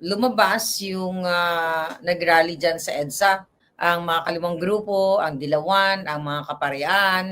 lumabas yung ah, nag-rally dyan sa EDSA. Ang mga kalimang grupo, ang Dilawan, ang mga kaparian,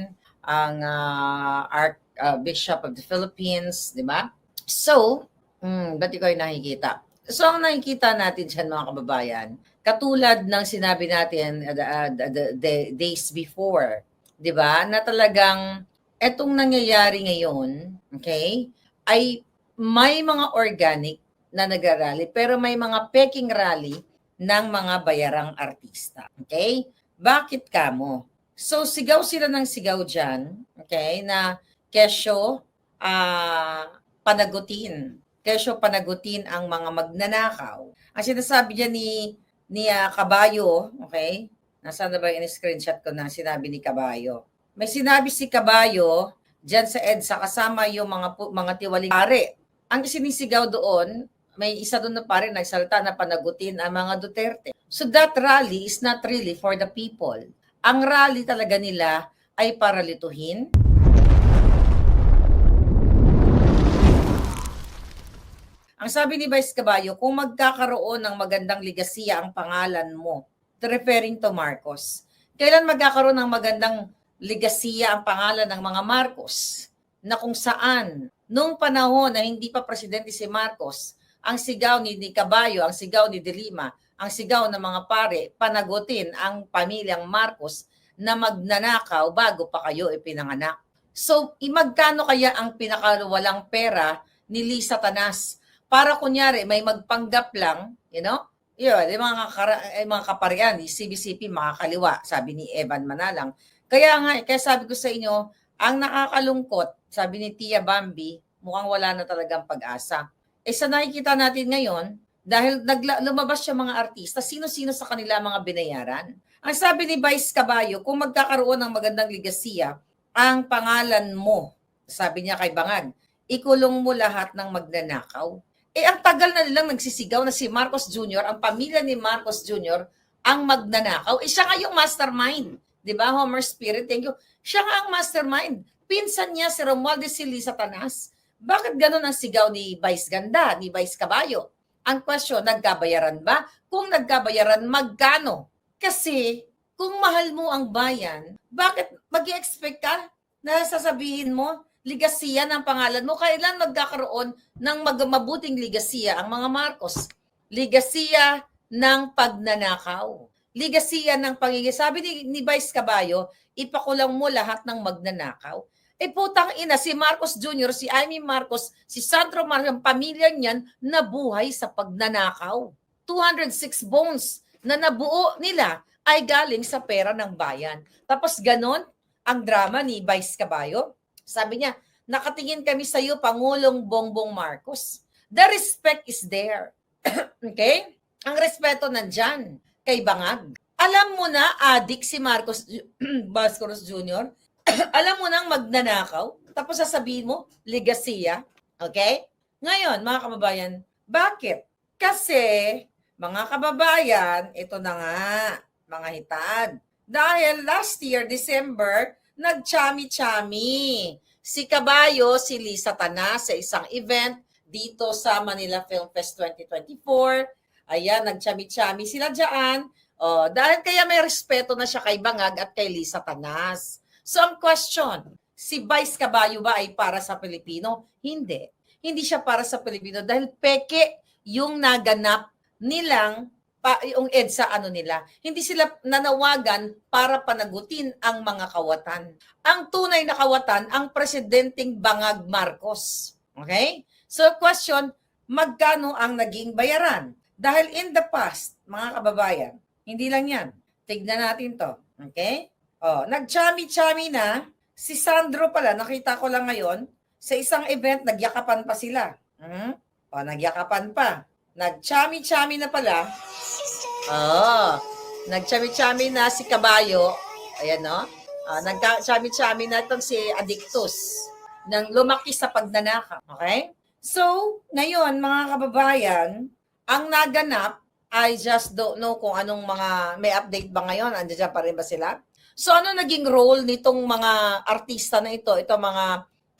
ang ah, Archbishop of the Philippines, di ba? So, mm, ba't ikaw ay nakikita? So, ang nakikita natin dyan mga kababayan, katulad ng sinabi natin uh, the, uh, the- the days before, di ba, na talagang etong nangyayari ngayon, okay, ay may mga organic na nagrarally, pero may mga peking rally ng mga bayarang artista. Okay? Bakit kamo? So, sigaw sila ng sigaw dyan, okay, na kesyo ah, panagutin. Kesyo panagutin ang mga magnanakaw. Ang sinasabi dyan ni, ni ah, Kabayo, okay, Nasaan na ba yung screenshot ko na sinabi ni Kabayo? May sinabi si Kabayo dyan sa EDSA kasama yung mga mga tiwaling pare. Ang sinisigaw doon, may isa doon na pare nagsalita na panagutin ang mga Duterte. So that rally is not really for the people. Ang rally talaga nila ay para lituhin. Ang sabi ni Vice Caballo, kung magkakaroon ng magandang ligasiya ang pangalan mo, referring to Marcos, kailan magkakaroon ng magandang ligasiya ang pangalan ng mga Marcos na kung saan nung panahon na hindi pa presidente si Marcos, ang sigaw ni, ni Caballo, ang sigaw ni De Lima, ang sigaw ng mga pare, panagutin ang pamilyang Marcos na magnanakaw bago pa kayo ipinanganak. So, imagkano kaya ang pinakawalang pera ni Lisa Tanas para kunyari may magpanggap lang, you know, yun, yung mga, kara, mga kaparian, ni CBCP, makakaliwa, sabi ni Evan Manalang. Kaya nga, kaya sabi ko sa inyo, ang nakakalungkot, sabi ni Tia Bambi, mukhang wala na talagang pag-asa. Eh sa nakikita natin ngayon, dahil nagla, lumabas yung mga artista, sino-sino sa kanila mga binayaran. Ang sabi ni Vice Caballo, kung magkakaroon ng magandang ligasiya, ang pangalan mo, sabi niya kay Bangag, ikulong mo lahat ng magnanakaw. Eh, ang tagal na nilang nagsisigaw na si Marcos Jr., ang pamilya ni Marcos Jr., ang magnanakaw. Eh, siya nga yung mastermind. Di ba, Homer Spirit? Thank you. Siya nga ang mastermind. Pinsan niya si Romualdez Sili Satanas. Bakit ganun ang sigaw ni Vice Ganda, ni Vice Caballo? Ang question, nagkabayaran ba? Kung nagkabayaran, magkano? Kasi, kung mahal mo ang bayan, bakit mag expect ka na sasabihin mo, ligasiya ng pangalan mo, kailan magkakaroon ng mag- mabuting ligasiya ang mga Marcos? Ligasiya ng pagnanakaw. Ligasiya ng pangingin. Sabi ni, ni Vice Caballo, ipakulang mo lahat ng magnanakaw. Eh putang ina, si Marcos Jr., si Amy Marcos, si Sandro Marcos, ang pamilya niyan nabuhay sa pagnanakaw. 206 bones na nabuo nila ay galing sa pera ng bayan. Tapos ganon ang drama ni Vice Caballo. Sabi niya, nakatingin kami sa iyo, Pangulong Bongbong Marcos. The respect is there. okay? Ang respeto nandyan kay Bangag. Alam mo na, adik si Marcos Bascoros Jr., alam mo nang magnanakaw, tapos sasabihin mo, ligasiya. Okay? Ngayon, mga kababayan, bakit? Kasi, mga kababayan, ito na nga, mga hitad. Dahil last year, December, nagchami-chami. Si Kabayo, si Lisa Tana sa isang event dito sa Manila Film Fest 2024. Ayan, nagchami-chami sila dyan. Oh, dahil kaya may respeto na siya kay Bangag at kay Lisa Tanas. So ang question, si Vice Caballo ba ay para sa Pilipino? Hindi. Hindi siya para sa Pilipino dahil peke yung naganap nilang pa, yung EDSA ano nila. Hindi sila nanawagan para panagutin ang mga kawatan. Ang tunay na kawatan, ang presidenteng Bangag Marcos. Okay? So question, magkano ang naging bayaran? Dahil in the past, mga kababayan, hindi lang yan. Tignan natin to. Okay? Oh, nagchami-chami na. Si Sandro pala, nakita ko lang ngayon, sa isang event, nagyakapan pa sila. Hmm? O, nagyakapan pa. Nagchami-chami na pala. Oh, nagchami-chami na si Kabayo. Ayan, no? Ah, nagchami-chami na itong si Addictus nang lumaki sa pagnanakaw. Okay? So, ngayon, mga kababayan, ang naganap, I just don't know kung anong mga, may update ba ngayon? Andiyan pa rin ba sila? So ano naging role nitong mga artista na ito, ito mga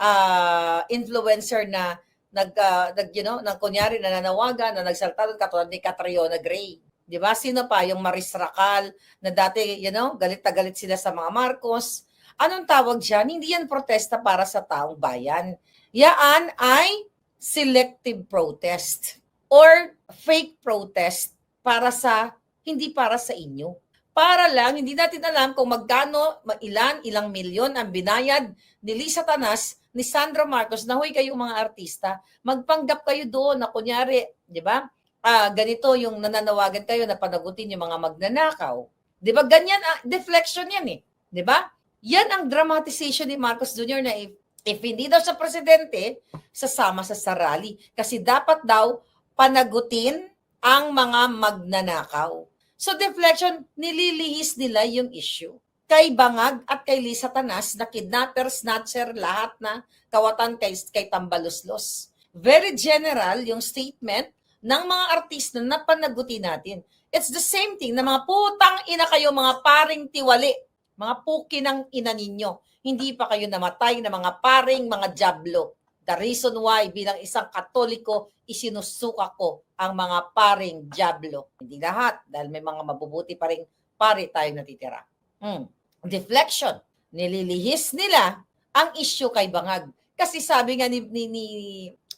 ah, influencer na nag, ah, nag you know, nang kunyari nananawagan na nagsalta katulad ni Catriona Gray. 'Di ba? Sino pa yung Maris Racal na dati, you know, galit na galit sila sa mga Marcos. Anong tawag diyan? Hindi yan protesta para sa taong bayan. Yaan ay selective protest or fake protest para sa hindi para sa inyo. Para lang, hindi natin alam kung magkano, ma- ilan, ilang milyon ang binayad ni Lisa Tanas, ni Sandra Marcos, na huy kayong mga artista, magpanggap kayo doon na kunyari, di ba? Ah, ganito yung nananawagan kayo na panagutin yung mga magnanakaw. Di ba? Ganyan, ah, deflection yan eh. Di ba? Yan ang dramatization ni Marcos Jr. na if, if hindi daw sa presidente, sasama sa sarali. Kasi dapat daw panagutin ang mga magnanakaw. So deflection, nililihis nila yung issue. Kay Bangag at kay Lisa Tanas na kidnapper, snatcher, lahat na kawatan kay, kay Tambaluslos. Very general yung statement ng mga artista na panagutin natin. It's the same thing na mga putang ina kayo, mga paring tiwali, mga puki ng ina ninyo. Hindi pa kayo namatay na mga paring mga jablo. The reason why bilang isang katoliko, isinusuka ko ang mga paring jablo. Hindi lahat, dahil may mga mabubuti pa rin pare tayo natitira. Hmm. Deflection. Nililihis nila ang issue kay Bangag. Kasi sabi nga ni, ni, ni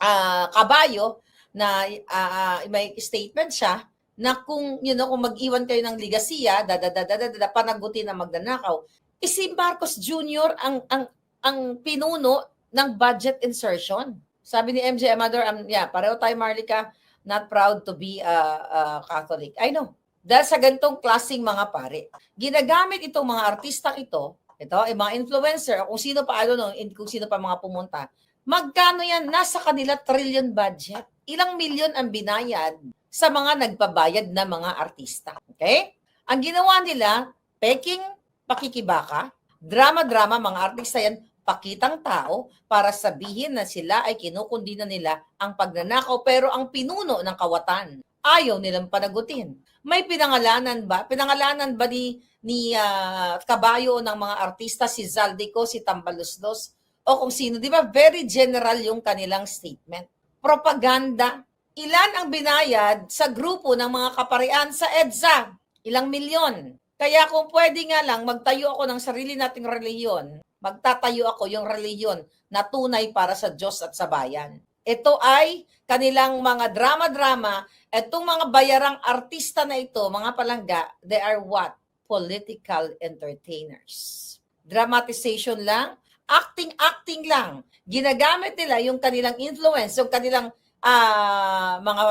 ah, Kabayo na ah, may statement siya na kung you know kung mag-iwan kayo ng ligasiya, dadadadadada panagutin na magnanakaw. Eh, si Marcos Jr. ang ang ang pinuno ng budget insertion. Sabi ni MJ Amador, um, yeah, pareho tayo Marlica, not proud to be a, a Catholic. I know. Dahil sa ganitong klaseng mga pare, ginagamit itong mga artista ito, ito, yung mga influencer, kung sino pa, know, in- kung sino pa mga pumunta, magkano yan? Nasa kanila trillion budget. Ilang milyon ang binayad sa mga nagbabayad na mga artista. Okay? Ang ginawa nila, peking pakikibaka, drama-drama, mga artista yan, pakitang tao para sabihin na sila ay kinukundi na nila ang pagnanakaw pero ang pinuno ng kawatan ayaw nilang panagutin. May pinangalanan ba? Pinangalanan ba ni ni ah, kabayo ng mga artista si Zaldico, si Tambaluslos o kung sino, 'di ba? Very general yung kanilang statement. Propaganda. Ilan ang binayad sa grupo ng mga kaparian sa EDSA? Ilang milyon? Kaya kung pwede nga lang, magtayo ako ng sarili nating reliyon. Magtatayo ako yung reliyon na tunay para sa Diyos at sa bayan. Ito ay kanilang mga drama-drama. Itong mga bayarang artista na ito, mga palangga, they are what? Political entertainers. Dramatization lang, acting-acting lang. Ginagamit nila yung kanilang influence, yung kanilang ah, mga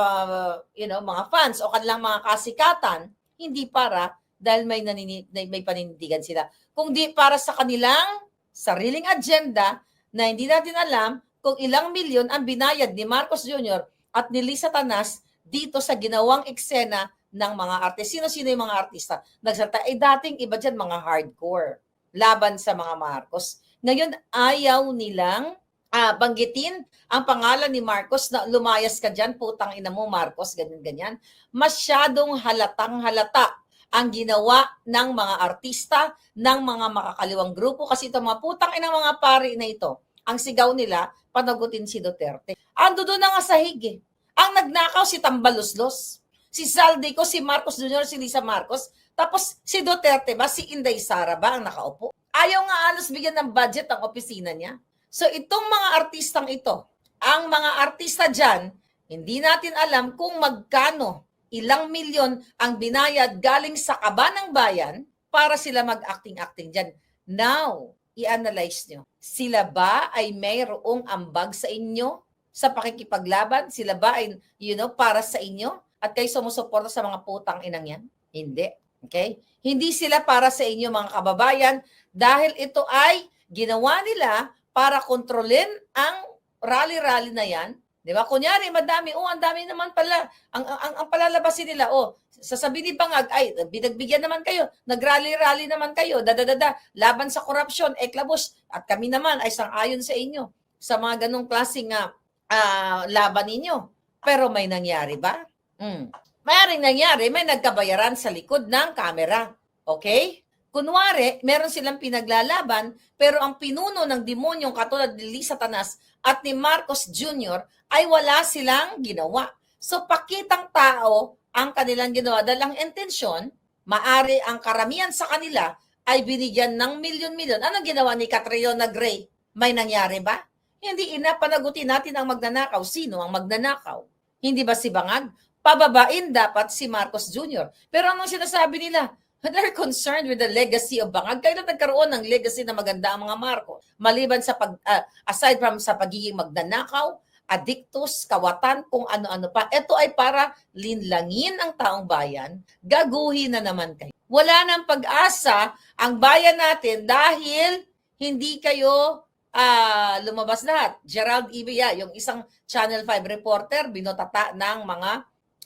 you know, mga fans o kanilang mga kasikatan, hindi para dahil may nanini, may panindigan sila. Kung di para sa kanilang sariling agenda na hindi natin alam kung ilang milyon ang binayad ni Marcos Jr. at ni Lisa Tanas dito sa ginawang eksena ng mga artista. Sino-sino yung mga artista? Nagsalta, eh dating iba dyan mga hardcore laban sa mga Marcos. Ngayon, ayaw nilang ah, banggitin ang pangalan ni Marcos na lumayas ka dyan, putang ina mo Marcos, ganyan-ganyan. Masyadong halatang halata ang ginawa ng mga artista, ng mga makakaliwang grupo kasi ito mga putang inang mga pari na ito, ang sigaw nila, panagutin si Duterte. Ando doon na nga sa higi. Ang nagnakaw si Tambaluslos, si Saldico, si Marcos Jr., si Lisa Marcos, tapos si Duterte ba, si Inday Sara ba ang nakaupo? Ayaw nga alos bigyan ng budget ang opisina niya. So itong mga artistang ito, ang mga artista dyan, hindi natin alam kung magkano, ilang milyon ang binayad galing sa kaba ng bayan para sila mag-acting-acting dyan. Now, i-analyze nyo. Sila ba ay mayroong ambag sa inyo sa pakikipaglaban? Sila ba ay, you know, para sa inyo? At kayo sumusuporta sa mga putang inang yan? Hindi. Okay? Hindi sila para sa inyo mga kababayan dahil ito ay ginawa nila para kontrolin ang rally-rally na yan. Di ba? Kunyari, madami. Oh, ang dami naman pala. Ang, ang, ang palalabasin nila, oh, sasabihin ni Bangag, ay, binagbigyan naman kayo. Nagrally-rally naman kayo. Dadadada. Laban sa korupsyon, eklabos. At kami naman ay sang-ayon sa inyo sa mga ganong klaseng ah, ah, laban ninyo. Pero may nangyari ba? Hmm. Mayaring nangyari, may nagkabayaran sa likod ng camera. Okay? Kunwari, meron silang pinaglalaban, pero ang pinuno ng demonyong katulad ni Lisa Tanas at ni Marcos Jr. ay wala silang ginawa. So pakitang tao ang kanilang ginawa dahil ang intensyon, maari ang karamihan sa kanila ay binigyan ng milyon-milyon. Anong ginawa ni Catriona Gray? May nangyari ba? Hindi ina, panagutin natin ang magnanakaw. Sino ang magnanakaw? Hindi ba si Bangag? Pababain dapat si Marcos Jr. Pero anong sinasabi nila? They're concerned with the legacy of Bangag. Kailan nagkaroon ng legacy na maganda ang mga Marcos? Maliban sa pag, ah, aside from sa pagiging magnanakaw, addictus, kawatan, kung ano-ano pa. Ito ay para linlangin ang taong bayan, gaguhin na naman kayo. Wala nang pag-asa ang bayan natin dahil hindi kayo ah, lumabas lahat. Gerald Ibia, yung isang Channel 5 reporter, binotata ng mga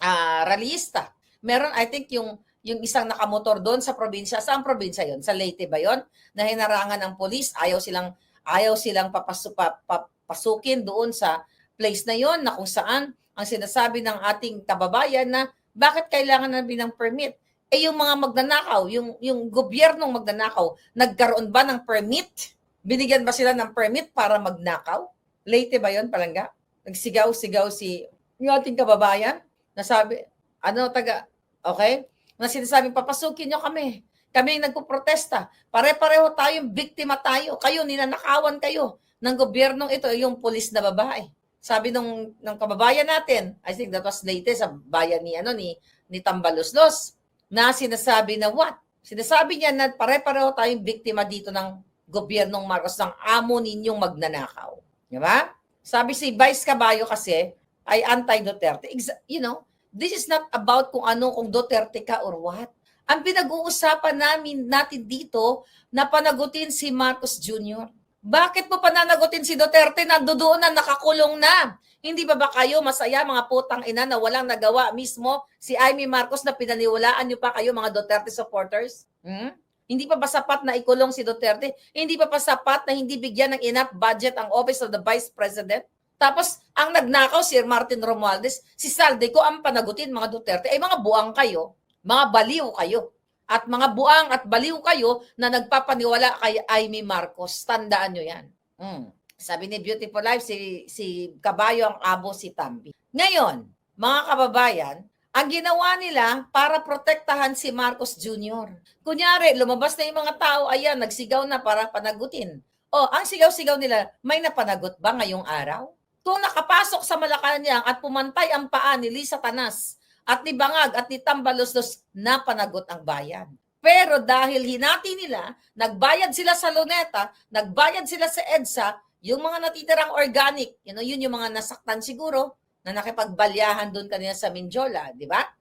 ah, ralista. Meron, I think, yung yung isang nakamotor doon sa probinsya. Saan probinsya yon? Sa Leyte ba yon? Na hinarangan ng polis, ayaw silang ayaw silang papasu, pa, papasukin doon sa place na yon na kung saan ang sinasabi ng ating kababayan na bakit kailangan namin ng permit? Eh yung mga magnanakaw, yung yung gobyernong magnanakaw, nagkaroon ba ng permit? Binigyan ba sila ng permit para magnakaw? Leyte ba yon, palangga? Nagsigaw-sigaw si yung ating kababayan, nasabi, ano taga, okay? Na sinasabing papasukin nyo kami. Kami yung nagpo-protesta. Pare-pareho tayong biktima tayo. Kayo, ninanakawan kayo ng gobyernong ito, yung pulis na babae. Sabi nung, ng kababayan natin, I think that was latest sa bayan ni, ano, ni, ni Tambaloslos, na sinasabi na what? Sinasabi niya na pare-pareho tayong biktima dito ng gobyernong Marcos, ng amo ninyong magnanakaw. Di ba? Sabi si Vice Caballo kasi, ay anti-Duterte. You know, this is not about kung ano, kung Duterte ka or what. Ang pinag-uusapan namin natin dito na panagutin si Marcos Jr. Bakit mo pananagutin si Duterte na doon na nakakulong na? Hindi ba ba kayo masaya mga putang ina na walang nagawa mismo si Amy Marcos na pinaniwalaan niyo pa kayo mga Duterte supporters? Hmm? Hindi pa ba sapat na ikulong si Duterte? Hindi pa ba sapat na hindi bigyan ng enough budget ang Office of the Vice President? Tapos, ang nagnakaw si Martin Romualdez, si Saldico ang panagutin mga Duterte, ay mga buang kayo, mga baliw kayo. At mga buang at baliw kayo na nagpapaniwala kay Amy Marcos. Tandaan nyo yan. Mm. Sabi ni Beautiful Life, si, si Kabayo ang abo si Tambi. Ngayon, mga kababayan, ang ginawa nila para protektahan si Marcos Jr. Kunyari, lumabas na yung mga tao, ayan, nagsigaw na para panagutin. O, ang sigaw-sigaw nila, may napanagot ba ngayong araw? Kung nakapasok sa Malacanang at pumantay ang paa ni Lisa Tanas at ni Bangag at ni Tambaloslos, napanagot ang bayan. Pero dahil hinati nila, nagbayad sila sa Luneta, nagbayad sila sa EDSA, yung mga natitirang organic, you know, yun yung mga nasaktan siguro, na nakipagbalyahan doon kanina sa Minjola, di ba?